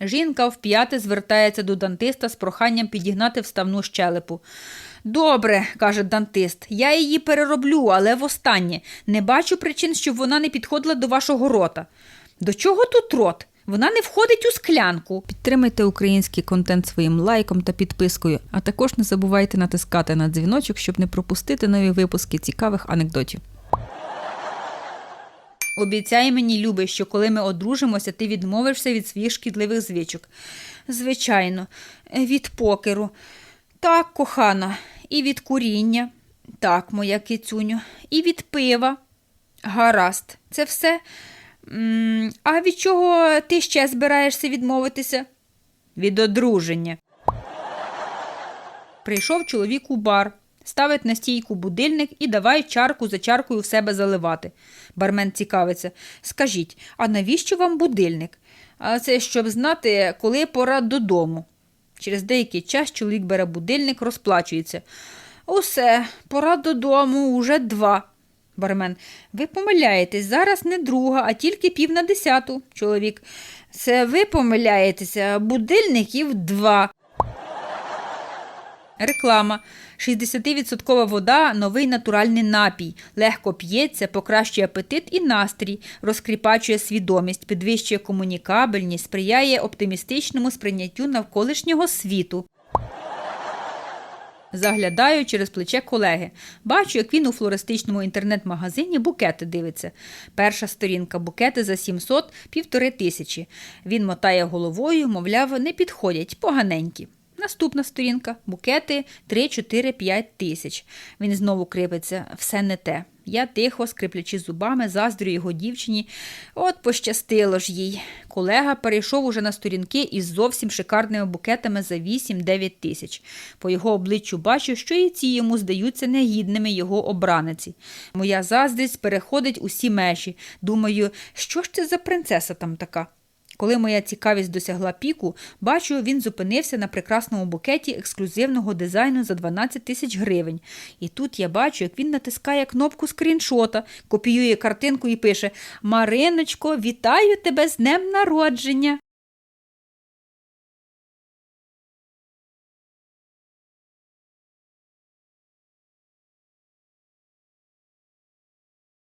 Жінка вп'яте звертається до дантиста з проханням підігнати вставну щелепу. Добре, каже дантист, я її перероблю, але востаннє. Не бачу причин, щоб вона не підходила до вашого рота. До чого тут рот? Вона не входить у склянку. Підтримайте український контент своїм лайком та підпискою, а також не забувайте натискати на дзвіночок, щоб не пропустити нові випуски цікавих анекдотів. Обіцяй мені, любий, що коли ми одружимося, ти відмовишся від своїх шкідливих звичок. Звичайно, від покеру. Так, кохана, і від куріння. Так, моя кицюню, і від пива. Гаразд, це все. А від чого ти ще збираєшся відмовитися? Від одруження. Прийшов чоловік у бар, ставить на стійку будильник і давай чарку за чаркою в себе заливати. Бармен цікавиться. Скажіть, а навіщо вам будильник? А це щоб знати, коли пора додому. Через деякий час чоловік бере будильник, розплачується. Усе, пора додому, уже два. Бармен, ви помиляєтесь, зараз не друга, а тільки пів на десяту. Чоловік. Це ви помиляєтеся, будильників два. Реклама. 60% вода новий натуральний напій. Легко п'ється, покращує апетит і настрій, розкріпачує свідомість, підвищує комунікабельність, сприяє оптимістичному сприйняттю навколишнього світу. Заглядаю через плече колеги. Бачу, як він у флористичному інтернет-магазині букети дивиться. Перша сторінка букети за 700 півтори тисячі. Він мотає головою, мовляв, не підходять, поганенькі. Наступна сторінка букети 3-4-5 тисяч. Він знову кривиться, все не те. Я тихо, скриплячи зубами, заздрю його дівчині. От пощастило ж їй. Колега перейшов уже на сторінки із зовсім шикарними букетами за 8-9 тисяч. По його обличчю бачу, що і ці йому здаються негідними його обраниці. Моя заздрість переходить усі межі. Думаю, що ж це за принцеса там така? Коли моя цікавість досягла піку, бачу, він зупинився на прекрасному букеті ексклюзивного дизайну за 12 тисяч гривень. І тут я бачу, як він натискає кнопку скріншота, копіює картинку і пише Мариночко, вітаю тебе з днем народження.